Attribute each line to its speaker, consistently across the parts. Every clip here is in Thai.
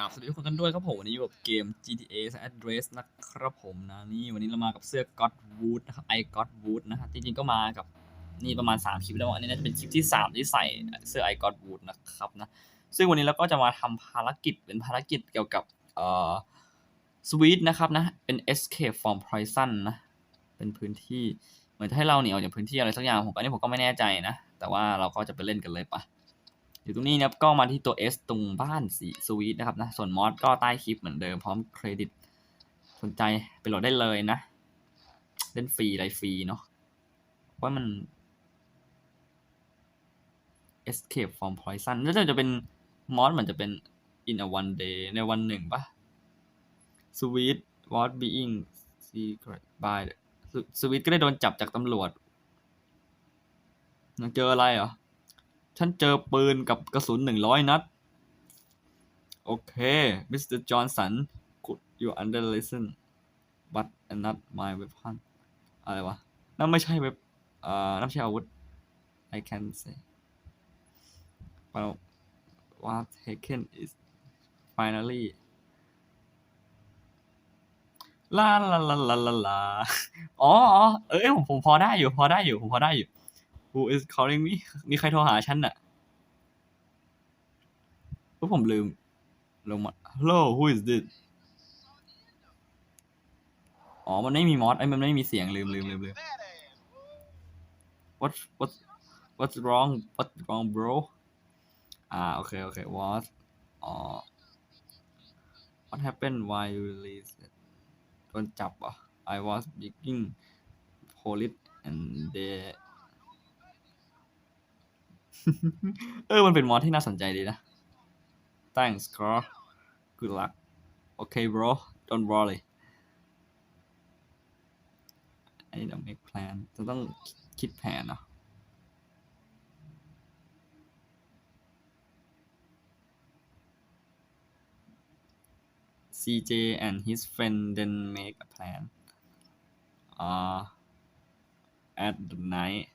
Speaker 1: ครับสวัสดีทุกคนกันด้วยครับผมวันนี้อยู่กับเกม GTA San Andreas นะครับผมนะนี่วันนี้เรามากับเสื้อ God Wood นะครับไอ God Wood นะครับจริงๆก็มากับนี่ประมาณ 3 คลิปแล้วอันนี้น่าจะเป็นคลิปที่ 3 ที่ใส่เสื้อไอ God Wood นะครับนะซึ่งวันนี้เราก็จะมาทำภารกิจเป็นภารกิจเกี่ยวกับเอ่อสวีทนะครับนะเป็น escape from prison นะเป็นพื้นที่เหมือนจะให้เราหนีออกจากพื้นที่อะไรสักอย่างผมอันนี้ผมก็ไม่แน่ใจนะแต่ว่าเราก็จะไปเล่นกันเลยปะ อยู่ตรงนี้นะครับก็มาที่ตัว S ตรงบ้านสีสวีทนะครับนะส่วนมอสก็ใต้คลิปเหมือนเดิมพร้อมเครดิต สนใจไปโหลดได้เลยนะ เล่นฟรีไรฟรีเนาะว่ามัน escape from poison แล้วจะเป็นมอสเหมือนจะเป็น in a one day ในวันหนึ่งปะ sweet was being secret by สวีทก็ได้โดนจับจากตำรวจเจออะไรเหรอ ฉันเจอปืนกับกระสุนหนึ่งร้อยนัด โอเค มิสเตอร์จอห์นสัน could you under listen but not my weapon อะไรวะ นั่นไม่ใช่เว็บเอ่อนั่นไม่ใช่อาวุธ I can say but what taken is finally ลาลาลาลาลาอ๋ออ๋อ เอ้ยผมผมพอได้อยู่ พอได้อยู่ ผมพอได้อยู่ Who is calling me มีใครโทรหาฉันน่ะพวกผมลืม ลงมา Hello who is this อ๋อ มันไม่มีมอสไอ้ยมันไม่มีเสียงลืมลืมลืมลืม What what what's wrong what's wrong bro อ่า โอเค โอเค what อ๋อ What happened why you released it โดนจับเหรอะ I was being police and they เออ มันเป็นมอสที่น่าสนใจดีนะ thanks girl good luck okay bro don't worry I need to make plan จะต้องคิดแผนเนาะ CJ and his friend then make a plan uh at the night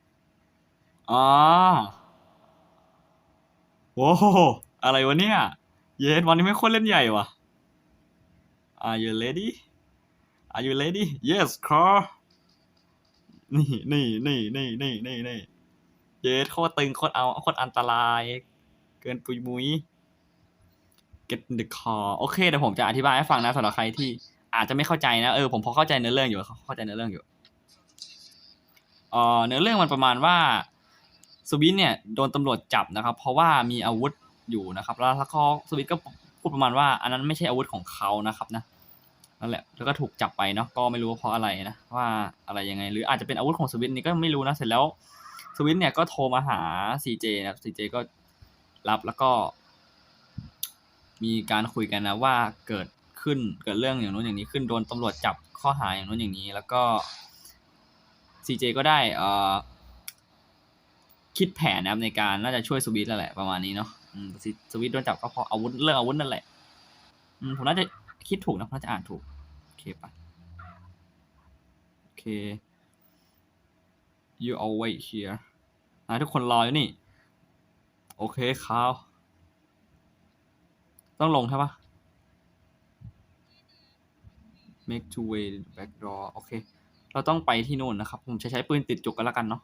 Speaker 1: อ๋อ โว้โหอะไรวะเนี่ย เยสวันนี้ไม่ค่อยเล่นใหญ่ว่ะ Are you ready Are you ready Yes car นี่นี่นี่นี่นี่นี่นี่เยสโคตรตึงโคตรเอาโคตรอันตราย เกินปุยมุย Get the car โอเคเดี๋ยวผมจะอธิบายให้ฟังนะสำหรับใครที่อาจจะไม่เข้าใจนะเออผมพอเข้าใจเนื้อเรื่องอยู่เข้าใจเนื้อเรื่องอยู่เออเนื้อเรื่องมันประมาณว่า สวิตเนี่ยโดนตำรวจจับนะครับ เพราะว่ามีอาวุธอยู่นะครับ แล้วแล้วก็สวิตก็พูดประมาณว่า อันนั้นไม่ใช่อาวุธของเขานะครับนะนั่นแหละแล้วก็ถูกจับไปเนาะก็ไม่รู้เพราะอะไรนะว่าอะไรยังไง หรืออาจจะเป็นอาวุธของสวิตนี่ก็ไม่รู้นะเสร็จแล้วสวิตเนี่ยก็โทรมาหาซีเจนะครับซีเจก็รับแล้วก็ มีการคุยกันนะว่าเกิดขึ้นเกิดเรื่องอย่างนู้นอย่างนี้ขึ้นโดนตำรวจจับข้อหาอย่างนู้นอย่างนี้ แล้วก็ซีเจก็ได้เอ่อ คิดแผนนะครับในการน่าจะช่วยสวิตแล้วแหละประมาณนี้เนาะสวิตโดนจับก็เพราะอาวุธเรื่องอาวุธนั่นแหละอืมผมน่าจะคิดถูกนะผมน่าจะอ่านถูกโอเคปะโอเค you all wait here นะทุกคนรออยู่นี่ โอเคครับต้องลงใช่ปะ make to way back door โอเค เราต้องไปที่นู่นนะครับ ผมจะใช้ปืนติดจุกกันแล้วกันเนาะ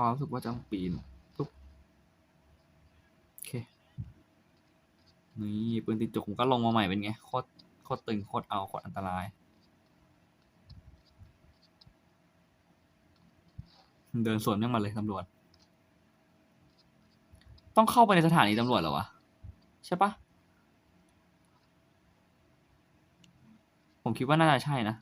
Speaker 1: อรู้สึกว่าจะต้องปีนปุ๊บโอเค นี่ปืนติดจุกผมก็ลงมาใหม่เป็นไง โคตรโคตรตึง โคตรเอา โคตรอันตราย เดินสวนยังมาเลยตำรวจ ต้องเข้าไปในสถานีตำรวจเหรอวะ ใช่ปะผมคิดว่าน่าจะใช่นะ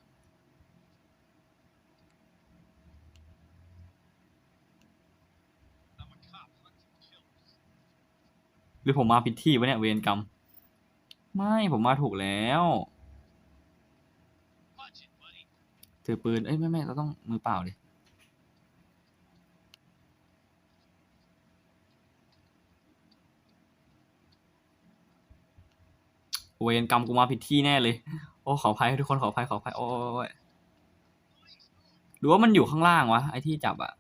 Speaker 1: รือผมมาผิดที่วะเนี่ยเวรกรรม ไม่ผมมาถูกแล้วถือปืน เอ้ยไม่ไม่เราต้องมือเปล่าดิเวรกรรมกูมาผิดที่แน่เลย โอ้ขออภัยทุกคนขออภัยขออภัยโอ้ยหรือว่ามันอยู่ข้างล่างวะไอ้ที่จับอะ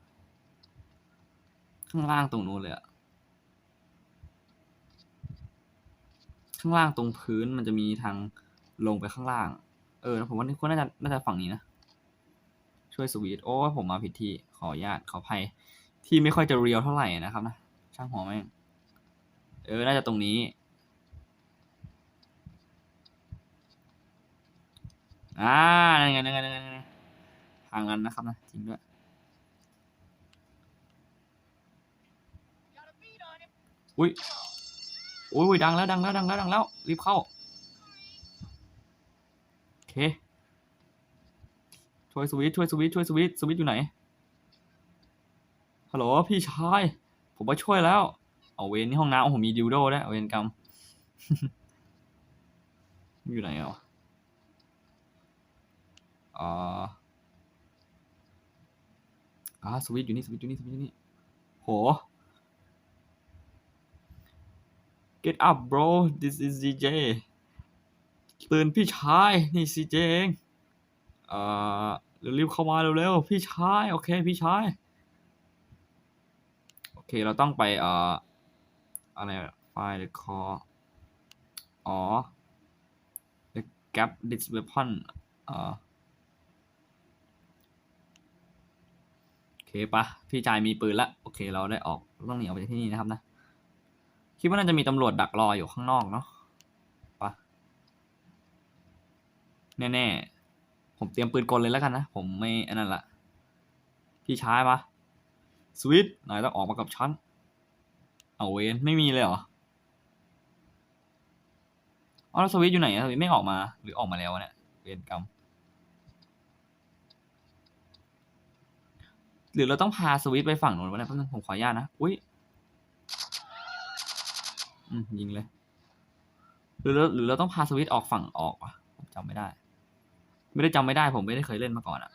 Speaker 1: ข้างล่างตรงนู้นเลยอะ ข้างล่างตรงพื้นมันจะมีทางลงไปข้างล่าง เออผมว่านี่ก็น่าจะน่าจะฝั่งนี้นะ ช่วยสวีทโอ้ผมมาผิดที่ขออนุญาตขออภัย ที่ไม่ค่อยจะเรียวเท่าไหร่นะครับนะช่างหัวแม่งเออ น่าจะตรงนี้ อ่านั่นไงนั่นไงนั่นไงนั่นไงทางนั้นนะครับนะจริงด้วยอุ้ย อุ้ยอุ้ยดังแล้วดังแล้วดังแล้วดังแล้วรีบเข้าโอเคช่วยสวิตช่วยสวิตช่วยสวิตสวิตอยู่ไหนฮัลโหลพี่ชายผมมาช่วยแล้ว เอาเวนนี่ห้องน้ำโอ้โหมีดิวโดด้วยเอาเวนกรรมอยู่ไหนอะอ่าอ่าสวิตอยู่นี่สวิตอยู่นี่สวิตอยู่นี่โห Get up bro this is CJ ตื่นพี่ชาย นี่ CJ เองเอ่อรีบๆเข้ามาเร็วๆ พี่ชาย โอเค พี่ชาย โอเค เราต้องไป เอ่อ อะไร ไฟล์ the call อ๋อ the gap this weapon เอ่อโอเคปะพี่ชายมีปืนละ โอเค เราได้ออก ต้องหนีออกไปจากที่นี่นะครับนะ คิดว่าน่าจะมีตำรวจดักรออยู่ข้างนอกเนาะปะแน่ๆ ผมเตรียมปืนกลเลยแล้วกันนะ ผมไม่อันนั้นละพี่ชายปะสวิตนายต้องออกมากับฉัน เอาเวนไม่มีเลยเหรออ๋อแล้วสวิตอยู่ไหนสวิตไม่ออกมา หรือออกมาแล้วเนี่ยเวรกรรมหรือเราต้องพาสวิตไปฝั่งนู้นวะเนี่ยผมขออนุญาตนะ อุ้ย อืมยิงเลย หรือเราหรือเราต้องพาสวิตออกฝั่งออกวะผมจำไม่ได้ ไม่ได้จำไม่ได้ ผมไม่ได้เคยเล่นมาก่อนอะ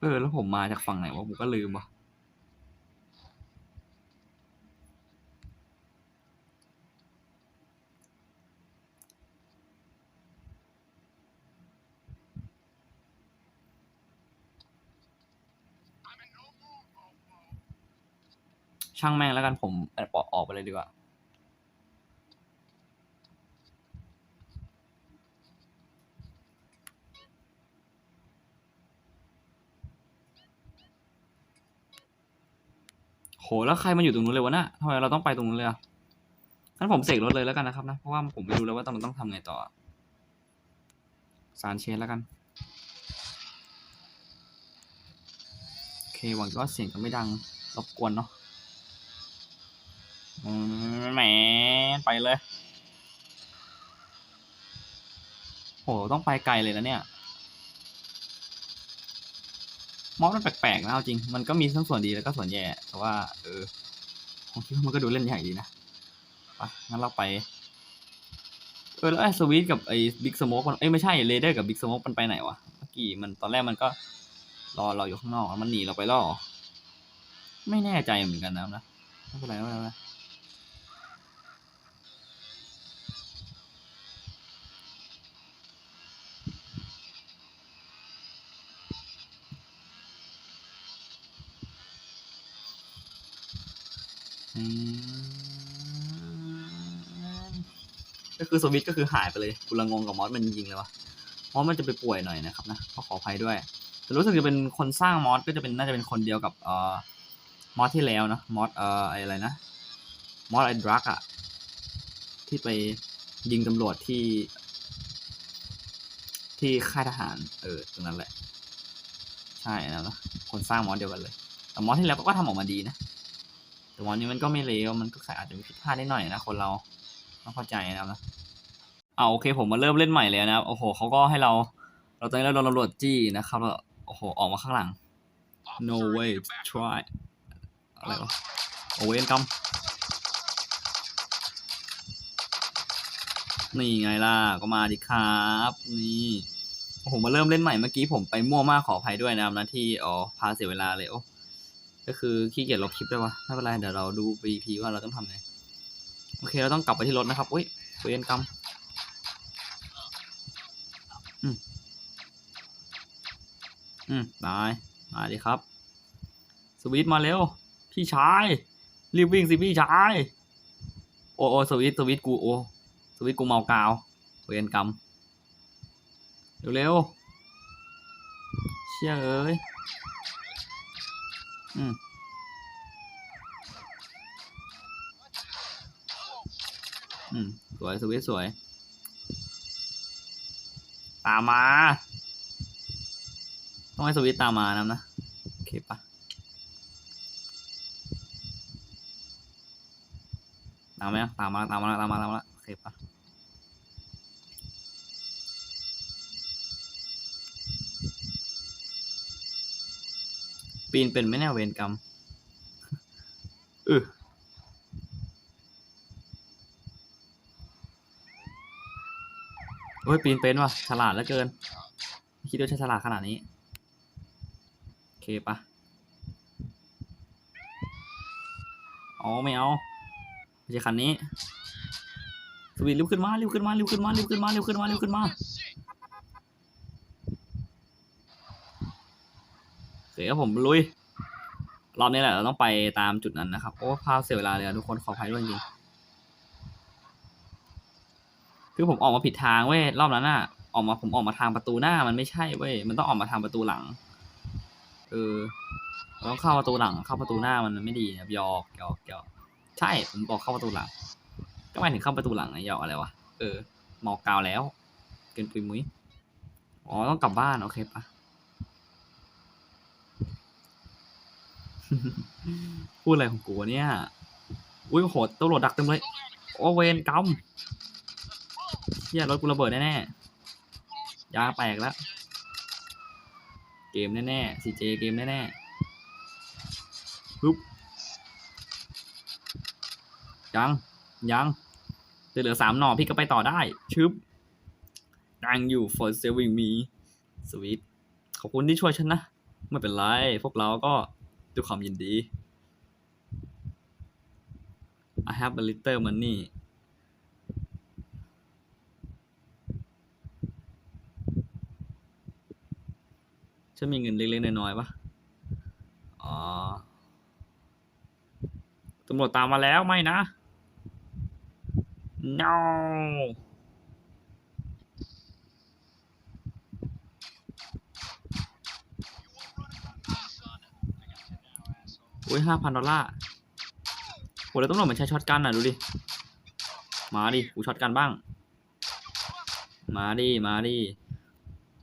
Speaker 1: เออแล้วผมมาจากฝั่งไหนวะผมก็ลืมวะ ช่างแม่งแล้วกันผมเอ่อออกออกไปเลยดีกว่าโหแล้วใครมาอยู่ตรงนู้นเลยวะน่ะทำไมเราต้องไปตรงนู้นเลยอะงั้นผมเสกรถเลยแล้วกันนะครับนะ เพราะว่าผมไม่รู้แล้วว่าต้องต้องทำไงต่อ สารเชนแล้วกัน โอเคหวังว่าเสียงจะไม่ดังรบกวนเนาะ อืมแหมไปเลย โห ต้องไปไกลเลยนะเนี่ยมอสมันแปลกๆนะเอาจริง มันก็มีทั้งส่วนดีแล้วก็ส่วนแย่ แต่ว่า เออ ผมคิดว่ามันก็ดูเล่นใหญ่ดีนะไปงั้นเราไป เออ แล้วไอ้สวีทกับไอ้บิ๊กสโมกมัน เอ้ย ไม่ใช่เรเดอร์กับบิ๊กสโมกมันไปไหนวะ เมื่อกี้มันตอนแรกมันก็ รอเราอยู่ข้างนอก มันหนีเราไปล่อ ไม่แน่ใจเหมือนกันนะนะไม่เป็นไรไม่เป็นไร ก็คือสวิตก็คือหายไปเลยกูละงงกับมอสมันจริงๆเลยวะมอสมันจะไปป่วยหน่อยนะครับนะขอขออภัยด้วย แต่รู้สึกจะเป็นคนสร้างมอสก็จะเป็นน่าจะเป็นคนเดียวกับเอ่อมอสที่แล้วนะมอสเอ่ออะไรนะมอสไอดรักอะที่ไปยิงตำรวจที่ ที่ค่ายทหาร เออตรงนั้นแหละ ใช่นะนะคนสร้างมอสเดียวกันเลยแต่มอสที่แล้วก็ทำออกมาดีนะ แต่วันนี้มันก็ไม่เลวมันก็อาจจะมีผิดพลาดนิดหน่อยนะคนเราต้องเข้าใจนะครับนะเอาโอเคผมมาเริ่มเล่นใหม่เลยนะครับโอ้โหเขาก็ให้เรา เราตอนนี้เราโดนตำรวจจี้นะครับแล้วโอ้โหออกมาข้างหลัง no way try อะไรวะโอเวนกัมนี่ไงล่ะก็มาดิครับนี่โอ้โหมาเริ่มเล่นใหม่เมื่อกี้ผมไปมั่วมากขออภัยด้วยนะครับนะที่อ๋อพาเสียเวลาเลยโอ้ ก็คือขี้เกียจลบคลิปได้วะไม่เป็นไรเดี๋ยวเราดู VP ว่าเราต้องทำไงโอเคเราต้องกลับไปที่รถนะครับอุ้ยเวรกรรมอืมอืมตายมาดิครับ สวิตมาเร็ว พี่ชาย รีบวิ่งสิพี่ชาย โอ้โอสวิตสวิตกูโอสวิตกูเมากาวเวรกรรมเร็วเชี่ยเอ้ย อืมอืมสวยสวิตสวยตามมา ต้องให้สวิตตามมานะนะ โอเคปะตามไหมตามมาตามมาตามมาตามมาโอเคปะ ปีนเป็นไหมเนี่ยเวรกรรมเออโอ้ยปีนเป็นว่ะฉลาดเหลือเกินไม่คิดว่าจะฉลาดขนาดนี้ โอเคปะอ๋อไม่เอาไม่ใช่คันนี้สวีทรีบขึ้นมารีบขึ้นมารีบขึ้นมารีบขึ้นมารีบขึ้นมารีบขึ้นมาโอ เคครับผมลุย รอบนี้แหละเราต้องไปตามจุดนั้นนะครับ โอ้พาเสียเวลาเลยทุกคนขออภัยด้วยจริงคือผมออกมาผิดทางเว้ยรอบนั้นน่ะออกมาผมออกมาทางประตูหน้ามันไม่ใช่เว้ยมันต้องออกมาทางประตูหลังเออเราต้องเข้าประตูหลัง เข้าประตูหน้ามันไม่ดีนะยอกยอกยอกใช่ผมบอกเข้าประตูหลังก็หมายถึงเข้าประตูหลังไงหยอกอะไรวะเออหมอกกาวแล้ว เกินปุยมุ้ยอ๋อต้องกลับบ้านโอเคปะ พูดอะไรของกูเนี่ย อุ้ยโหดตำรวจดักเต็มเลย โอเวนกำเฮียรถกูระเบิดแน่ๆยางแตกแล้ว เกมแน่ๆ CJ เกมแน่ๆปึ๊บยัง ยังเหลือสามหน่อพี่ก็ไปต่อได้ ชึบดังอยู่ for saving me sweet ขอบคุณที่ช่วยฉันนะ ไม่เป็นไร พวกเราก็ ด้วยความยินดี I have a little money ฉันมีเงินเล็กๆน้อยๆปะอ๋อตำรวจตามมาแล้วไม่นะ no อุ้ยห้าพันดอลลาร์โหแล้วตำรวจมันใช้ช็อตกันอะ ดูดิ มาดิกูช็อตกันบ้าง มาดิ มาดิ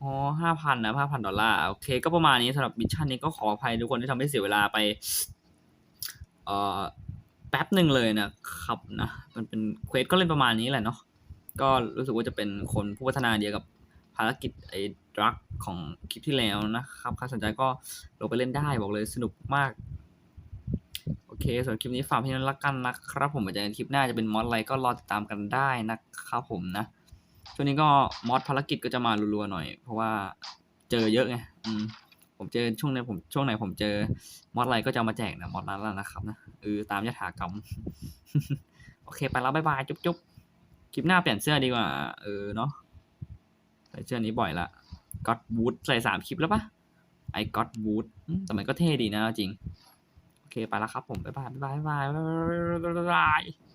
Speaker 1: อ๋อห้าพันนะห้าพันดอลลาร์ โอเค ก็ประมาณนี้สำหรับมิชชั่นนี้ก็ขออภัยทุกคนที่ทำให้เสียเวลาไป เอ่อ แป๊บหนึ่งเลยนะครับนะ มันเป็นเควสก็เล่นประมาณนี้แหละเนาะ ก็รู้สึกว่าจะเป็นคนผู้พัฒนาเดียวกับภารกิจไอ้ดรักของคลิปที่แล้วนะครับ ใครสนใจก็ลงไปเล่นได้บอกเลยสนุกมาก โอเคสำหรับคลิปนี้ฝากเพียงเท่านั้นละกันนะครับผมอาจจะคลิปหน้าจะเป็นมอดอะไรก็รอติดตามกันได้นะครับผมนะช่วงนี้ก็มอดภารกิจก็จะมารัวๆหน่อย เพราะว่าเจอเยอะไงอืมผมเจอช่วงไหนผมช่วงไหนผมเจอมอดอะไรก็จะมาแจกนะมอดนั้นแล้วนะครับนะเออตามยถากรรมโอเคไปแล้วบ๊ายบายจุ๊บจุ๊บคลิปหน้าเปลี่ยนเสื้อดีกว่า เออเนาะใส่เสื้อนี้บ่อยละก็อดวูดใส่สามคลิปแล้วปะไอ้ก็อดวูดแต่มันก็เท่ดีนะจริง โอเค ไปแล้วครับผม บ๊ายบาย บ๊ายบาย บ๊ายบายบ๊ายบาย